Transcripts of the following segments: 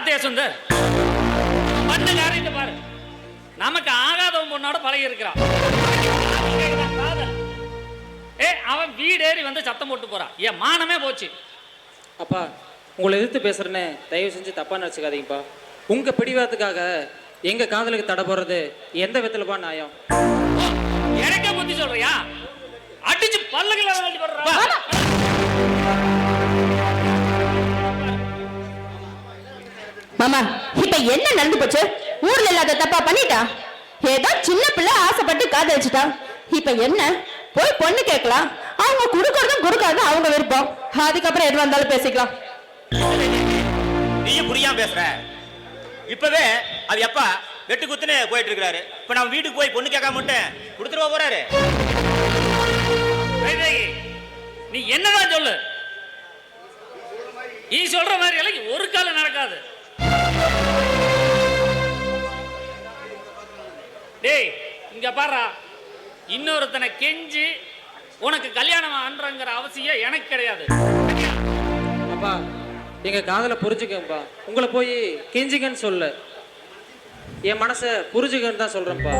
பாத்தியா சுந்தர் பண்ண காரியத்தை பாரு. நமக்கு ஆகாதவன் பொண்ணோட பழகி இருக்கிறான் காதல். ஏ அவன் வீடேறி வந்து சத்தம் போட்டு போறான். என் மானமே போச்சு. அப்பா உங்களை எதிர்த்து பேசுறேன்னு தயவு செஞ்சு தப்பா நினச்சிக்காதீங்கப்பா. உங்க பிடிவாதத்துக்காக எங்க காதலுக்கு தடை போடுறது எந்த விதத்துலப்பா நியாயம்? எனக்கே புத்தி சொல்றியா? அடிச்சு பல்லுகளை மாமா இப்ப என்ன நடந்து போச்சு? ஊர்ல இல்லாத தப்பா பண்ணிட்டா? ஏதோ சின்ன பிள்ளை ஆசைப்பட்டு காதலிச்சுட்டா இப்ப என்ன? போய் பொண்ணு கேட்கலாம். அவங்க கொடுக்கறதும் கொடுக்காதும் அவங்க விருப்பம். அதுக்கப்புறம் எது வந்தாலும் பேசிக்கலாம். நீயும் புரியாம பேசுற. இப்பவே அது எப்பா வெட்டு குத்துன்னு போயிட்டு இருக்கிறாரு. இப்ப நம்ம வீட்டுக்கு போய் பொண்ணு கேட்காம மட்டும் கொடுத்துருவா போறாரு. நீ என்னதான் சொல்லு? நீ சொல்ற மாதிரி எல்லாம் ஒரு காலம் நடக்காது. டேய் இங்க பாருடா இன்னொருத்தனை கெஞ்சி உனக்கு கல்யாணம் அன்றங்கிற அவசியம் எனக்கு கிடையாது? அப்பா எங்க காதலை புரிஞ்சுக்கப்பா உங்களை போய் கெஞ்சிக்கன்னு சொல்ல என் மனசை புரிஞ்சுக்கன்னு தான் சொல்றேன்ப்பா.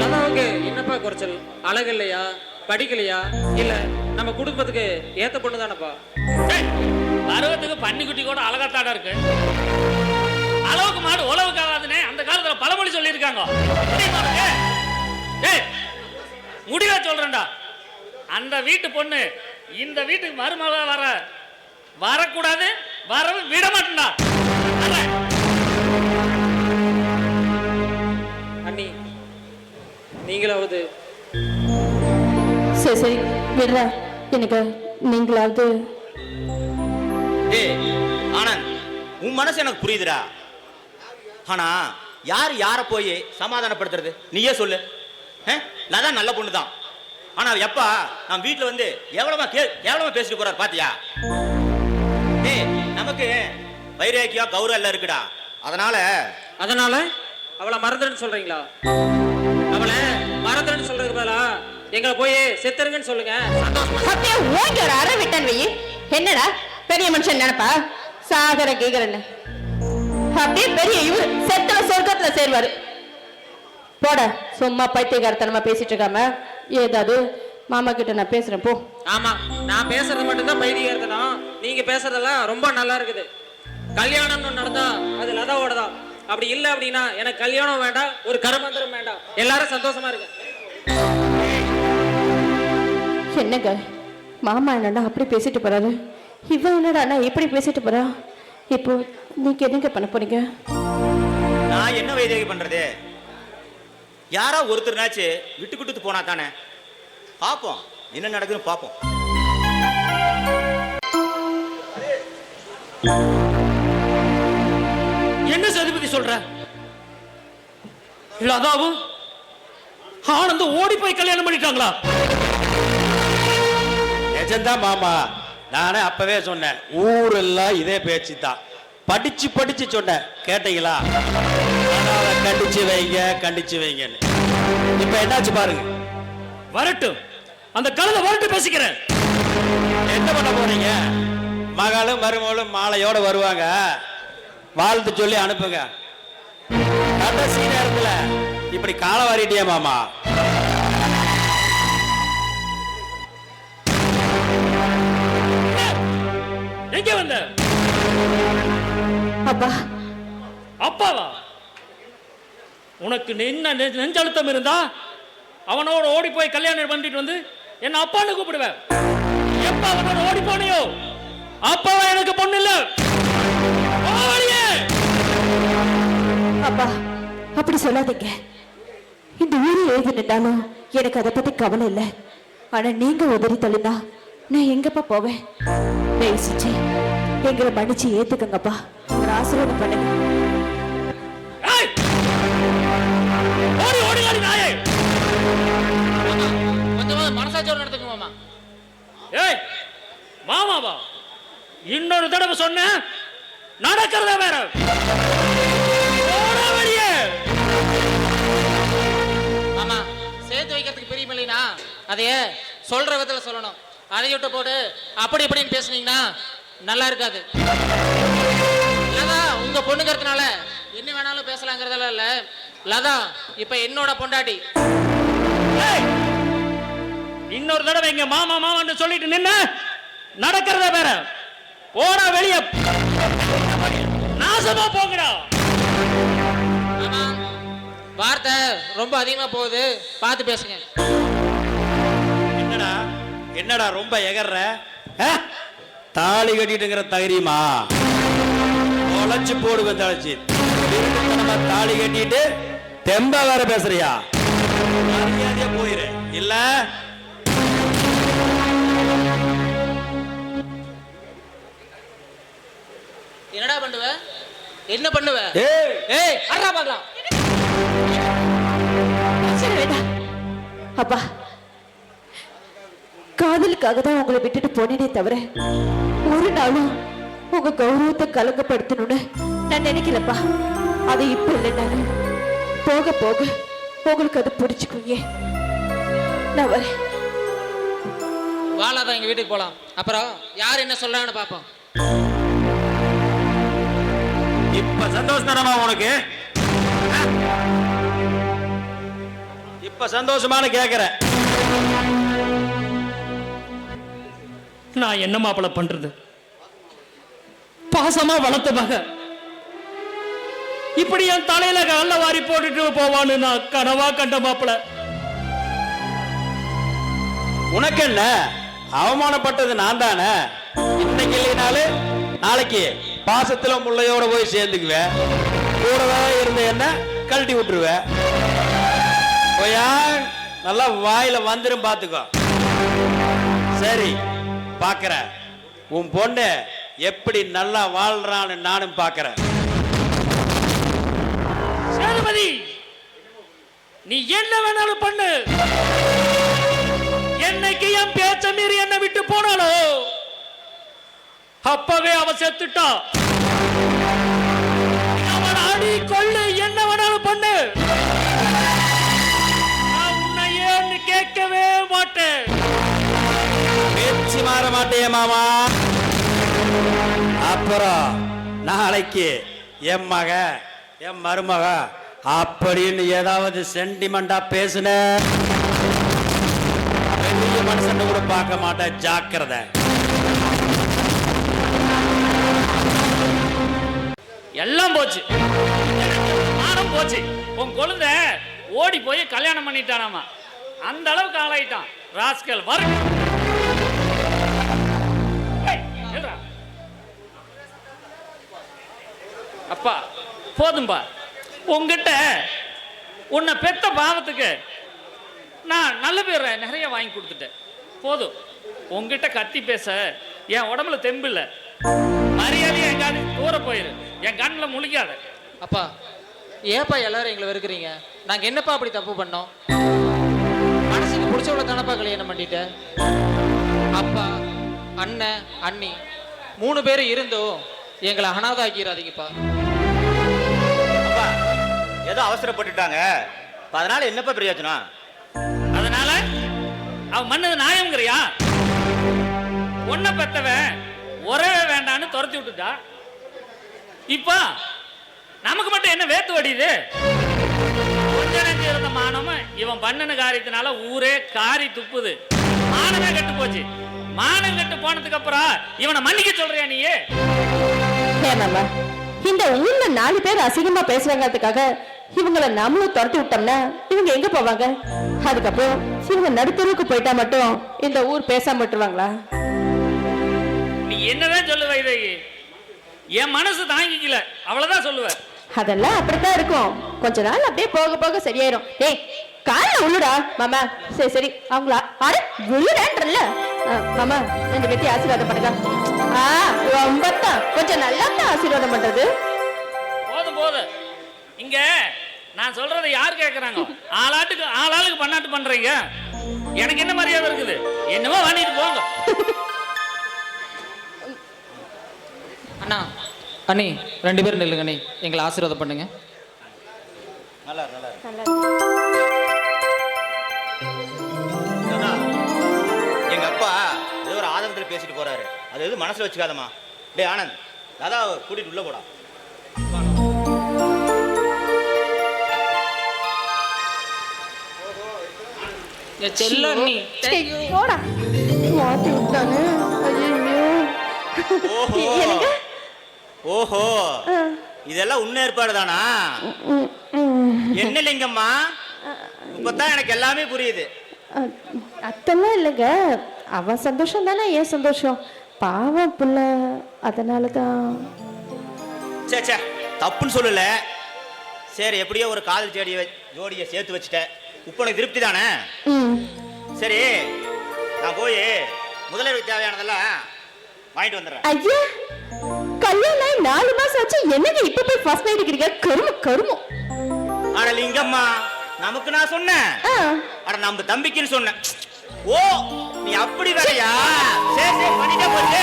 லதாவுக்கு என்னப்பா குறைச்சல்? அழகு இல்லையா படிக்கலையா? இல்ல நம்ம குடும்பத்துக்கு ஏத்த பொண்ணு தானப்பா? பருவத்துக்கு பன்னிக்குட்டி கூட அழகாத்தாடா இருக்கு? அளவுக்கு மாடு உழவுக்கு காலத்துல பழமொழி சொல்லியிருக்காங்க. முடிவா சொல்றேன்டா. அந்த வீட்டு பொண்ணு இந்த வீட்டுக்கு மருமக வர வரக்கூடாது வரவும் விட மாட்டேன்டா. அண்ணி நீங்களாவது. சரி சரி விடுற. எனக்கு நீங்களாவது. ஏய் ஆனந்த் உன் மனசு எனக்கு புரியுதுடா. ஆனா யார் யாரை போய் சமாதானப்படுத்துறது? நீயே சொல்லு? லதா நல்ல பொண்ணு தான் ஆனா அவ எப்பா? நான் வீட்டுல வந்து எவ்வளவா கே எவ்வளவா பேசிட்டு போறாரு பாத்தியா? ஏய் நமக்கு வைரேக்கியா கௌரவம் எல்லாம் இருக்குடா. அதனால அதனால அவளை மறந்துடுன்னு சொல்றீங்களா? அவளை மறந்துடுன்னு சொல்றதுக்கு பதிலா எங்களை போய் செத்துருங்கன்னு சொல்லுங்க. அப்படியே ஓங்கி ஒரு அரை விட்டன் வெயி என்னடா? பெரிய மனுஷன் நினைப்பா? சாகர கீகரன்னு அப்படியே பெரிய இவரு சொர்க்கத்துல சேர்வாரு. போட சும்மா பைத்தியகாரத்தனமா பேசிட்டு இருக்காம ஏதாவது மாமா கிட்ட நான் பேசுறேன் போ. ஆமா நான் பேசுறது மட்டும்தான் பைத்தியகாரத்தனம். நீங்க பேசுறதெல்லாம் ரொம்ப நல்லா இருக்குது. கல்யாணம்னு நடந்தா அது லதாவோட தான். அப்படி இல்லை அப்படின்னா எனக்கு கல்யாணம் வேண்டாம் ஒரு கருமந்திரம் வேண்டாம். எல்லாரும் சந்தோஷமா இருக்கு என்னங்க? மாமா என்னடா அப்படி பேசிட்டு போறாரு? இவன் என்னடா இப்படி பேசிட்டு போறா? இப்போ நீங்க என்னங்க பண்ண போறீங்க? நான் என்ன வைதேகி பண்றது? யாரா ஒருத்தர்னாச்சு விட்டு கொடுத்து போனா தானே. பார்ப்போம் என்ன நடக்குதுன்னு பார்ப்போம் என்ன சதிபதி சொல்ற? லதாவும் ஆனந்தும் ஓடி போய் கல்யாணம் பண்ணிட்டாங்களா? நிஜம்தான் மாமா. நானே அப்பவே சொன்னேன். ஊரெல்லாம் இதே பேச்சு தான் படிச்சு படிச்சு சொன்னேன். கேட்டீங்களா? கண்டிச்சு வைங்க கண்டிச்சு வைங்கன்னு. இப்ப என்னாச்சு பாருங்க. வரட்டும். அந்த கழுதை வரட்டும் பேசிக்கிறேன். என்ன பண்ண போறீங்க? மகளும் மருமகளும் மாலையோட வருவாங்க. வாழ்த்து சொல்லி அனுப்புங்க. கடைசி நேரத்துல இப்படி கால வாரிட்டியா மாமா? எங்க வந்த? அப்பா. அப்பாவா? உனக்கு என்ன நெஞ்சழுத்தம் இருந்தா அவனோட ஓடி போய் கல்யாணம் பண்ணிட்டு வந்து என்ன அப்பான்னு கூப்பிடுவேன் எப்ப அவனோட ஓடி போனியோ அப்பாவா எனக்கு பொண்ணு இல்ல. அப்பா அப்படி சொல்லாதீங்க. இந்த ஊரில் எழுதி நின்றாலும் எனக்கு அதை பத்தி கவலை இல்லை. ஆனா நீங்க உதறி தள்ளினா நான் எங்கப்பா போவேன்? தயவு செஞ்சு எங்களை மன்னிச்சு ஏத்துக்கங்கப்பா. ஒரு ஆசீர்வாதம் பண்ணுங்க. மனசாட்சியோட நடத்துங்க மாமா ஏய் மாமாவா இன்னொரு தடவை சொன்ன நடக்கிறத வேற. போடா மாமா சேர்த்து வைக்கிறதுக்கு பிரியம் இல்லைனா அதைய சொல்ற விதத்துல சொல்லணும். அதை விட்டு போட்டு அப்படி இப்படின்னு பேசுனீங்கன்னா நல்லா இருக்காது. இல்லதா உங்க பொண்ணுங்கிறதுனால என்ன வேணாலும் பேசலாங்கிறதெல்லாம் இல்ல. லதா இப்ப என்னோட பொண்டாட்டி. ஏய்! இன்னொரு தடவை இங்க மாமா மாமான்னு சொல்லிட்டு நின்ன நடக்கிறத வேற. போடா வெளிய. நாசமா போங்கடா. வார்த்தை ரொம்ப அதிகமா போகுது. பார்த்து பேசுங்க. என்னடா என்னடா ரொம்ப எகர்ற? தாலி கட்டிட்டுங்கிற தகரியுமா உழைச்சு போடுவேன் நம்ம தாலி கட்டிட்டு தெம்பா வேற பேசுறியா? மரியாதையா போயிரு. இல்ல என்னடா பண்ணுவ? என்ன பண்ணுவ? ஏய். ஏய் அட்ரா பார்க்கலாம் சரி வேண்டாம் அப்பா. காதலுக்காக தான் உங்களை விட்டுட்டு போனேனே தவிர ஒரு நாளும் உங்க கௌரவத்தை கலங்கப்படுத்தணும்னு நான் நினைக்கலப்பா. அது இப்ப இல்லைனாலும் போக போக உங்களுக்கு அது புரிச்சுக்குங்க நான் வரேன். வாழாதான் எங்க வீட்டுக்கு போலாம். அப்புறம் யார் என்ன சொல்றாங்கன்னு பாப்போம் இப்ப சந்தோஷம் தானமா உனக்கு? இப்ப சந்தோஷமான கேக்குறேன் நான் என்ன மாப்பிள பண்றது? பாசமா வளர்த்த மக. இப்படி என் தலையில கல்ல வாரி போட்டுட்டு போவான்னு நான் கனவா கண்ட மாப்பிள. உனக்கு என்ன அவமானப்பட்டது நான் தானே இன்னைக்கு இல்லைனாலும் நாளைக்கு. பாசத்துல முள்ளையோட போய் சேர்ந்துக்குவேன் கூடவே இருந்த என்ன? கழட்டி விட்டுருவேன் போயா நல்லா வாயில வந்துடும் பாத்துக்கோ. சரி பாக்குறேன் உன் பொண்ணு எப்படி நல்லா வாழ்றான்னு நானும் பாக்குறேன். சேதுபதி நீ என்ன வேணாலும் பண்ணு. என்னைக்கு என் பேச்ச மீறி என்ன விட்டு போனாலோ அப்பவே அவ செத்துட்டா. அவன் அடி கொள்ளு என்ன வேணாலும் பண்ணு. நான் உன்னை ஏன்னு கேட்கவே மாட்டேன். பேச்சு மாற மாட்டேன் மாமா. அப்புறம் நாளைக்கு என் மக என் மருமக அப்படின்னு ஏதாவது சென்டிமெண்டா பேசுன. பெரிய மனுஷன் கூட பார்க்க மாட்டேன். ஜாக்கிரதை. எல்லாம் போச்சு. மானம் போச்சு. உன் கொழுந்த ஓடி போய் கல்யாணம் பண்ணிட்டானாமா. அந்த அளவுக்கு ஆளாயிட்டான். ராஸ்கல் வரு. அப்பா போதும்பா. உங்ககிட்ட உன்னை பெத்த பாவத்துக்கு நான் நல்ல பேர் நிறைய வாங்கி கொடுத்துட்டேன். போதும். உங்ககிட்ட கத்தி பேச என் உடம்புல தெம்பு இல்லை மரியாதையை எங்காவது தூர போயிரு. என் கண்ணில் முழிக்காத. அப்பா ஏப்பா எல்லாரும் எங்களை வெறுக்கிறீங்க? நாங்க என்னப்பா அப்படி தப்பு பண்ணோம்? மனசுக்கு பிடிச்சவள தானப்பா கல்யாணம் பண்ணிட்ட? அப்பா அண்ணன் அண்ணி மூணு பேரும் இருந்தும் எங்களை அனாதாக்கிடாதீங்கப்பா அப்பா ஏதோ அவசரப்பட்டுட்டாங்க. அதனால என்னப்பா பிரயோஜனம் அதனால அவன் மண்ணது நியாயம்ங்கிறியா? ஒன்ன பெத்தவன் உறவே வேண்டான்னு துரத்தி விட்டுட்டா? இப்போ நமக்கு மட்டும் என்ன வேத்து வடியுது? கொஞ்ச நெஞ்சு இருந்த மானமும் இவன் பண்ணின காரியத்தினால ஊரே காரி துப்புது. மானமே கெட்டு போச்சு. மானம் கெட்டு போனதுக்கு அப்புறம் இவனை மன்னிக்க சொல்றியா நீயே? இந்த ஊர்ல நாலு பேர் அசிங்கமா பேசுறாங்கிறதுக்காக இவங்கள நாமளும் துரத்தி விட்டோம்னா இவங்க எங்க போவாங்க? அதுக்கப்புறம் இவங்க நடுத்தருவுக்கு போயிட்டா மட்டும் இந்த ஊர் பேசாம விட்டுருவாங்களா? நீ என்னதான் சொல்லுவ இதை? என் மனசு தாங்கிக்கல. அவ்வளவுதான் சொல்லுவேன். அதெல்லாம் அப்படித்தான் இருக்கும். கொஞ்ச நாள் அப்படியே போக போக சரியாயிரும். டேய் கால்ல உள்ளுடா மாமா. சரி சரி. அவங்கள அட விழுடன்றல்ல மாமா ரெண்டு பேத்தி ஆசீர்வாதம் பண்ணுங்க. ஆ ரொம்ப தான் கொஞ்சம் நல்லா தான் ஆசீர்வாதம் பண்றது. போதும் போதும். இங்க நான் சொல்றதை யார் கேக்குறாங்க? ஆளாட்டுக்கு ஆளாளுக்கு பண்ணாட்டு பண்றீங்க. எனக்கு என்ன மரியாதை இருக்குது? என்னமோ பண்ணிட்டு போங்க. அண்ணா அண்ணி ரெண்டு பேரும் நில்லுங்க அண்ணி. எங்களை ஆசீர்வாதம் பண்ணுங்க. நல்லா நல்லா எங்க அப்பா ஏதோ ஒரு ஆதங்கத்தில் பேசிட்டு போறாரு. அது எதுவும் மனசுல வச்சுக்காதம்மா. டேய் ஆனந்த் தாதா கூட்டிட்டு உள்ள போடா. செல்ல நீ போடா. மாட்டி விட்டானே. ஐயோ ஓஹோ. எனக்கு ஓஹோ. இதெல்லாம் உண்மை ஏற்பாடு தானா என்ன லிங்கம்மா? இப்பதான் எனக்கு எல்லாமே புரியுது. அத்தெல்லாம் இல்லைங்க. அவன் சந்தோஷம் தானே ஏன் சந்தோஷம். பாவம் புள்ள அதனால தான் சே சே தப்புன்னு சொல்லல. சரி எப்படியோ ஒரு காதல் ஜோடியை ஜோடியை சேர்த்து வச்சுட்டேன். இப்போ உனக்கு திருப்தி தானே? சரி நான் போய் முதலீடு தேவையானதெல்லாம் வாங்கிட்டு வந்துடுறேன். ஐயா நாலு மாசம் ஆச்சு. என்னங்க இப்ப போய் ஃபர்ஸ்ட் நைட் இருக்கிறீங்க? கரும கருமம் ஆனா லிங்கம்மா நமக்கு நான் சொன்னேன். ஆ, அட நம்ம தம்பிக்குன்னு சொன்னேன். ஓ நீ அப்படி வேலையா சரி சரி பண்ணிட்டே போச்சு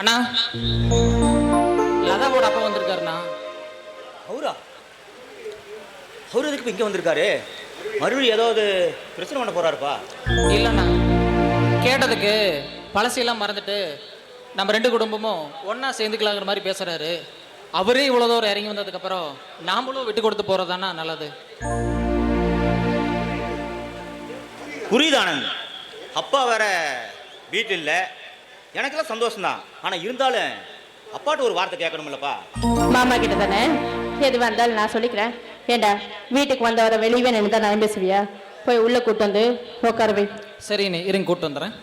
அண்ணா. லதாவோட அப்பா வந்திருக்காருண்ணா. அவரா? அவரு எதுக்கு இங்க வந்திருக்காரு? மறுபடியும் ஏதாவது பிரச்சனை பண்ண போறாருப்பா. இல்லைண்ணா. கேட்டதுக்கு பழசையெல்லாம் மறந்துட்டு நம்ம ரெண்டு குடும்பமும் ஒன்றா சேர்ந்துக்கலாங்கிற மாதிரி பேசுகிறாரு அவரே இவ்வளோ தூரம் இறங்கி வந்ததுக்கப்புறம் நாமளும் விட்டு கொடுத்து போகிறதாண்ணா நல்லது? புரியுது ஆனந்த். அப்பா வேற வீட்டில் இல்லை எனக்கெல்லாம் சந்தோஷம்தான். ஆனா இருந்தாலும் அப்பாட்ட ஒரு வார்த்தை கேட்கணும்லப்பா மாமா கிட்ட தானே எது வந்தாலும் நான் சொல்லிக்கிறேன். ஏண்டா வீட்டுக்கு வந்தவரை வெளியவே நின்று தான் நான் பேசுவியா? போய் உள்ள கூட்டு வந்து உட்கார வை சரிண்ணே இருங்க கூப்பிட்டு வந்துடுறேன்.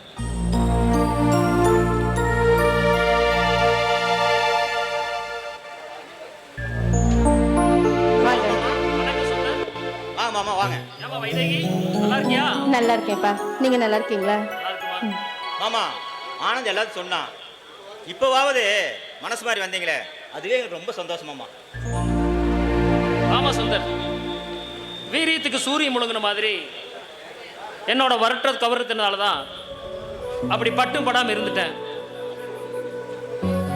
மாமா வாங்க. நல்லா இருக்கியா? நல்லா இருக்கேன்ப்பா. நீங்க நல்லா இருக்கீங்களா? மாமா ஆனந்த் எல்லாத்தையும் சொன்னான் இப்போவாவது மனசு மாதிரி வந்தீங்களே அதுவே எனக்கு ரொம்ப சந்தோஷம் மாமா. ஆமா சுந்தர். வீரியத்துக்கு சூரியன் முழுங்கின மாதிரி என்னோட வரட்ட கவரத்தினால தான் அப்படி பட்டும் படாமல் இருந்துட்டேன்.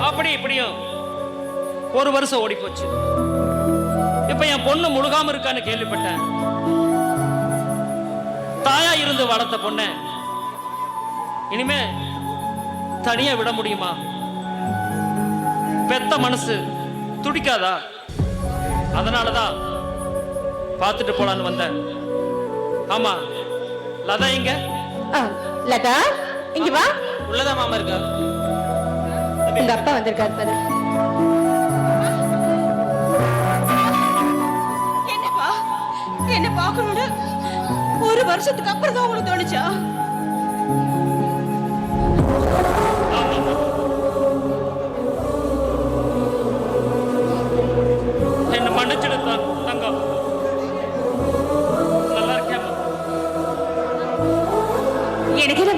அப்படி இப்படியும் ஒரு வருஷம் ஓடி போச்சு இப்ப என் பொண்ணு முழுகாம இருக்கான்னு கேள்விப்பட்டேன். தாயா இருந்து வளர்த்த பொண்ண இனிமே தனியா விட முடியுமா? பெத்த மனசு துடிக்காதா? அதனாலதான் பார்த்துட்டு போலான்னு வந்தேன். ஆமா லதா எங்க? ஆ, லதா இங்க வா. உள்ளதான் மாமா இருக்கா உங்க அப்பா வந்திருக்காரு பாரு. என்னப்பா? என்ன பார்க்கணும்னு ஒரு வருஷத்துக்கு அப்புறம் தான் உங்களுக்கு தோணுச்சா?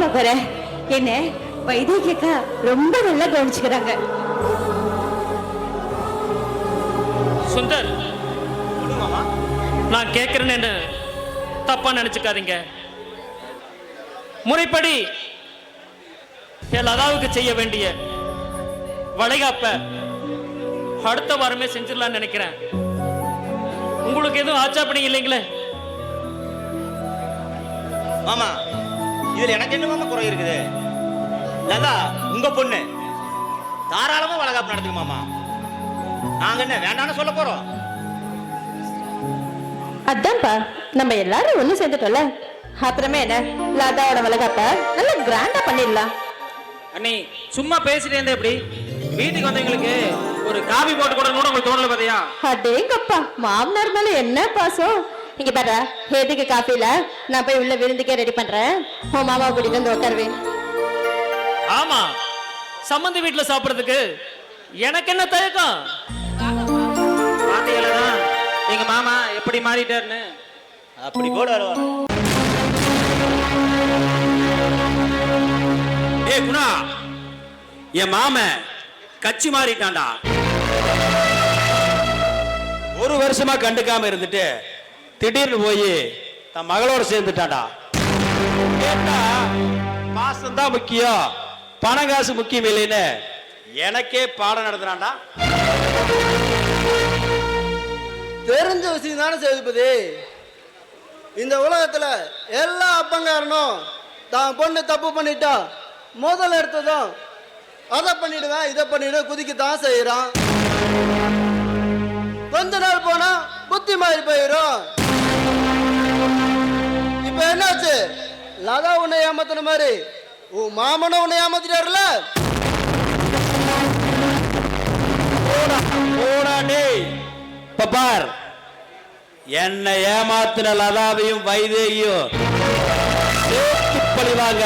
எனக்கு என்ன பாப்பாரு என்ன வைத்திய அக்கா ரொம்ப நல்லா கவனிச்சுக்கிறாங்க. சுந்தர் நான் கேட்கறேன்னு தப்பா நினைச்சுக்காதீங்க. முறைப்படி என் லதாவுக்கு செய்ய வேண்டிய வளைகாப்ப அடுத்த வாரமே செஞ்சிடலாம்னு நினைக்கிறேன். உங்களுக்கு எதுவும் ஆச்சாப்பணி இல்லைங்களே? மாமா இதுல எனக்கு என்ன மாமா குறை இருக்குது? லதா உங்க பொண்ணு. தாராளமா வளகாப்பு நடத்துங்க மாமா. நாங்க என்ன வேண்டாம்னு சொல்ல போறோம்? அதான்ப்பா நம்ம எல்லாரும் ஒண்ணு சேர்ந்துட்டோம்ல. அப்புறமே என்ன? லதாவோட வளகாப்ப நல்லா கிராண்டா பண்ணிடலாம். அண்ணி சும்மா பேசிட்டே இருந்தா எப்படி? வீட்டுக்கு வந்தவங்களுக்கு ஒரு காபி போட்டு கூட கூட உங்களுக்கு தோணல பாத்தியா? அடேங்கப்பா மாமனார் மேல என்ன பாசம்? இங்க பாரு எதுக்கு காஃபில நான் போய் உள்ள விருந்துக்கே ரெடி பண்றேன். உன் மாமா கூட்டிட்டு வந்து உட்காருவேன் ஆமா சம்மந்தி வீட்டுல சாப்பிடுறதுக்கு எனக்கு என்ன தயக்கம்? தான் எங்க மாமா எப்படி மாறிட்டாருன்னு? அப்படி போட வருவாங்க ஏய் குணா என் மாமன் கட்சி மாறிட்டான்டா. ஒரு வருஷமா கண்டுக்காம இருந்துட்டு திடீர்னு போய் தன் மகளோட சேர்ந்துட்டான்டா. கேட்டா மாசம் தான் முக்கியம். பணம் காசு முக்கியம் இல்லைன்னு எனக்கே பாடம் நடத்துறான்டா. தெரிஞ்ச விஷயம் தானே சேதுபதி. இந்த உலகத்துல எல்லா அப்பங்காரனும் தான் பொண்ணு தப்பு பண்ணிட்டா முதல் எடுத்ததும் அதை பண்ணிடுவேன் இதை பண்ணிடுவேன் குதிக்கத்தான் செய்யறான் கொஞ்ச நாள் போனா புத்தி மாறி போயிடும் இப்ப என்னாச்சு? லதா உன்னை ஏமாத்தின மாதிரி? உன் மாமனும் உன்னை ஏமாத்திட்டாருல? பார். என்னை ஏமாத்தின லதாவையும் வைதேகியும் பழிவாங்க.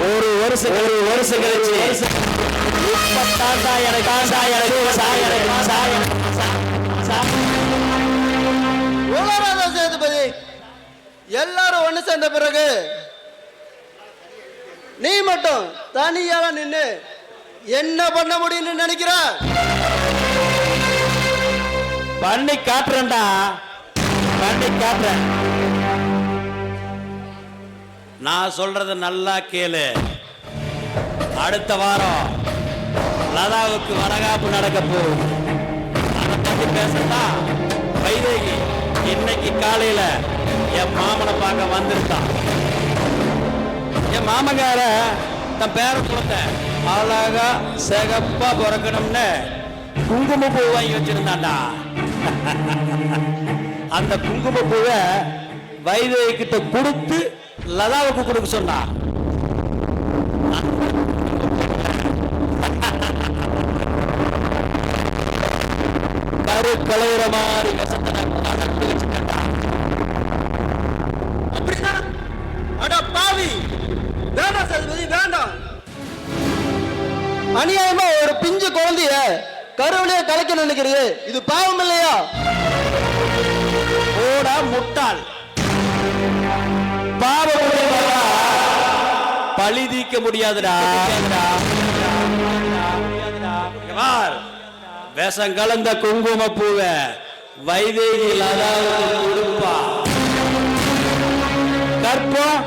ஒரு வருஷம் ஒரு வருஷம் கழிச்சு. எனக்கு எனக்கு எனக்கு. சேதுபதி. எல்லாரும் ஒண்ணு சேர்ந்த பிறகு நீ மட்டும் தனியால நின்று என்ன பண்ண முடியும்னு நினைக்கிற? பண்ணி காட்டுறேன்டா. பண்ணி காட்டுறேன். நான் சொல்றத நல்லா கேளு. அடுத்த வாரம் லதாவுக்கு வரகாப்பு நடக்க போகுது. அதை பத்தி பேசட்டா வைதேகி. இன்னைக்கு காலையில என் மாமனை பார்க்க வந்திருக்கான். என் மாமங்கார தன் பேர குழந்தை அழகா சிகப்பா பிறக்கணும்னு குங்குமப்பூ வாங்கி வச்சிருந்தான்டா. அந்த குங்குமப்பூவை வைதவி கிட்ட கொடுத்து லதாவுக்கு கொடுக்க சொன்னான் கரு கலையிற மாதிரி பாவி. வேண்டாம் சதுபதி வேண்டாம். அநியாயமா ஒரு பிஞ்சு குழந்தைய கருவிலே கலைக்க நினைக்கிறது இது பாவம் இல்லையா? போடா முட்டாள். பாவம் பழி தீக்க முடியாதுடா. விஷம் கலந்த குங்கும பூவை வைதேகி அதாவது கொடுப்பா. கற்பம்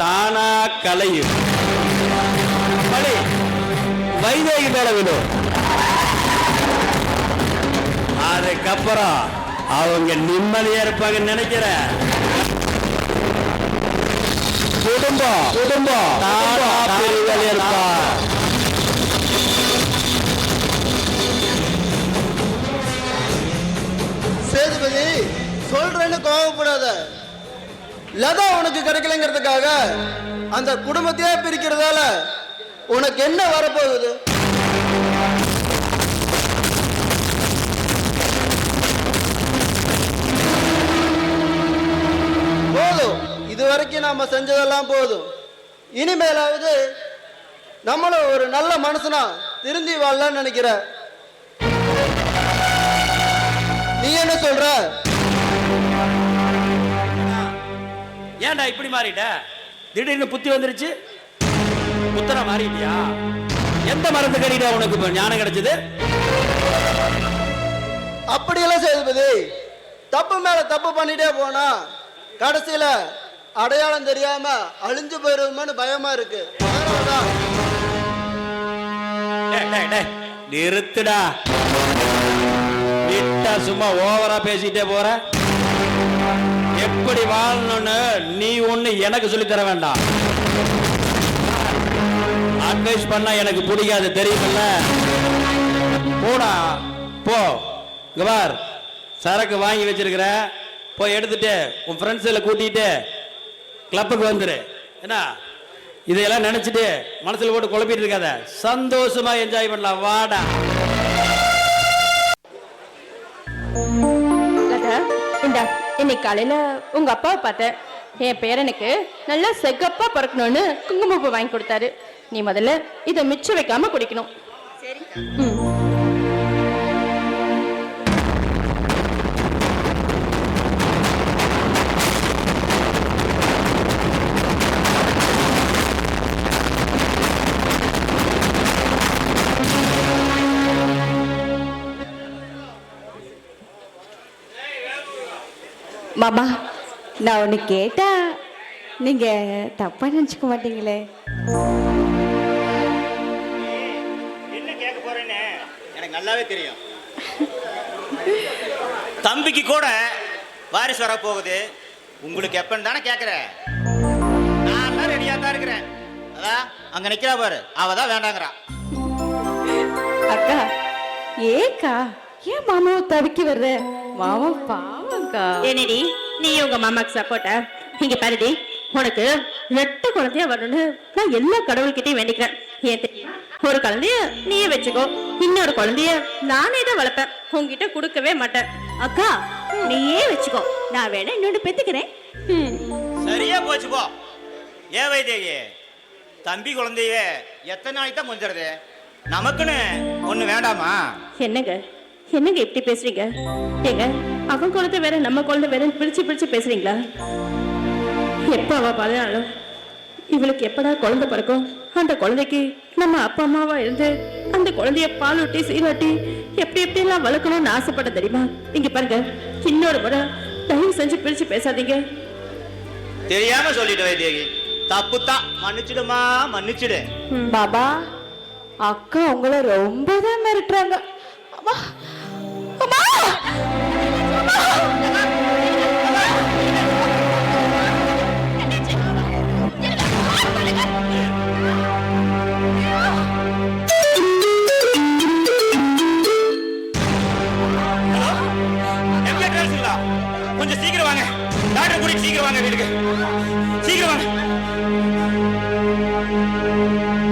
தானா கலையும். பழி வைதேகி மேல விடும் அதுக்கப்புறம் அவங்க நிம்மதியா இருப்பாங்கன்னு நினைக்கிறேன். குடும்பம் குடும்பம் தானா பிரிவில் இருப்பா. சேதுபதி சொல்றேன்னு கோவப்படாத. லதா உனக்கு கிடைக்கலங்கிறதுக்காக அந்த குடும்பத்தையே பிரிக்கிறதால உனக்கு என்ன வரப்போகுது? போதும். இது வரைக்கும் நாம செஞ்சதெல்லாம் போதும். இனிமேலாவது நம்மளும் ஒரு நல்ல மனுஷனா திருந்தி வாழலாம்னு நினைக்கிற. நீ என்ன சொல்ற? ஏன்டா இப்படி மாறிட்ட? திடீர்னு புத்தி வந்துருச்சு. புத்தரா மாறிட்டியா? எந்த மரத்து கடிடா உனக்கு இப்ப ஞானம் கிடைச்சது? அப்படியெல்லாம் சேதுபதி தப்பு மேல தப்பு பண்ணிட்டே போனா கடைசியில அடையாளம் தெரியாம அழிஞ்சு போயிருவோமேனு பயமா இருக்கு. நிறுத்துடா. விட்டா சும்மா ஓவரா பேசிட்டே போற. எப்படி வாழணும்னு நீ ஒண்ணு எனக்கு சொல்லித் தர வேண்டாம். அட்வைஸ் பண்ணா எனக்கு பிடிக்காது தெரியுமில்ல? போடா போ. பார் சரக்கு வாங்கி வச்சிருக்கிற போய் எடுத்துட்டு உன் ஃப்ரெண்ட்ஸில் கூட்டிட்டு கிளப்புக்கு வந்துரு. என்ன? இதையெல்லாம் நினைச்சிட்டு மனசுல போட்டு குழப்பிட்டு இருக்காத. சந்தோஷமா என்ஜாய் பண்ணலாம். வாடா. இன்னைக்கு காலையில உங்க அப்பாவை பார்த்தேன். என் பேரனுக்கு நல்லா செகப்பா பிறக்கணும்னு குங்குமப்பூ வாங்கி கொடுத்தாரு. நீ முதல்ல இதை மிச்சம் வைக்காம குடிக்கணும். ம். மாமா நான் ஒன்று கேட்டா நீங்க தப்பா நினச்சிக்க மாட்டீங்களே. என்ன கேட்க போறேன்னு? எனக்கு நல்லாவே தெரியும். தம்பிக்கு கூட வாரிசு வர போகுது. உங்களுக்கு எப்பன்னு தானே கேட்குறேன் நான் ரெடியாக தான் இருக்கிறேன். அதான் அங்க நிக்கிறா பாரு. அவ தான் வேண்டாங்கிறா. அக்கா ஏக்கா ஏன் மாமாவை தவிக்க வர்ற? மாமா பாவம்க்கா என்னடி நீ உங்க மாமாக்கு சப்போர்ட்டா இங்க பாருடி உனக்கு ரெட்ட குழந்தையா வரணும்னு நான் எல்லா கடவுள்கிட்டயும் வேண்டிக்கிறேன். ஏன் தெரியுமா ஒரு குழந்தைய நீயே வச்சுக்கோ. இன்னொரு குழந்தைய நானே தான் வளர்ப்பேன். உன்கிட்ட கொடுக்கவே மாட்டேன். அக்கா நீயே வச்சுக்கோ. நான் வேணா இன்னொன்னு பெத்துக்கிறேன். சரியா போச்சு போ. ஏ வைதேகி தம்பி குழந்தைய எத்தனை நாளைக்கு தான் கொஞ்சறது நமக்குன்னு ஒண்ணு வேண்டாமா? என்னங்க? என்னங்க இப்படி பேசுறீங்க? ஏங்க அவன் குழந்தை வேற நம்ம குழந்தை வேற பிரிச்சு பிரிச்சு பேசுறீங்களா? எப்ப அவ பதினாலும் இவளுக்கு எப்படா குழந்தை பிறக்கும்? அந்த குழந்தைக்கு நம்ம அப்பா அம்மாவா இருந்து அந்த குழந்தைய பாலூட்டி சீராட்டி எப்படி எப்படி எல்லாம் வளர்க்கணும்னு ஆசைப்பட தெரியுமா? இங்க பாருங்க இன்னொரு முறை தயவு செஞ்சு பிரிச்சு பேசாதீங்க. தெரியாம சொல்லிட்டு வைதேகி தப்பு தான் மன்னிச்சிடுமா மன்னிச்சிடு. பாபா அக்கா உங்களை ரொம்ப தான் மிரட்டுறாங்க சீக்கிரம் வாங்க டாக்டர் கூட்டிட்டு சீக்கிரம் வாங்க வீட்டுக்கு சீக்கிரம் வாங்க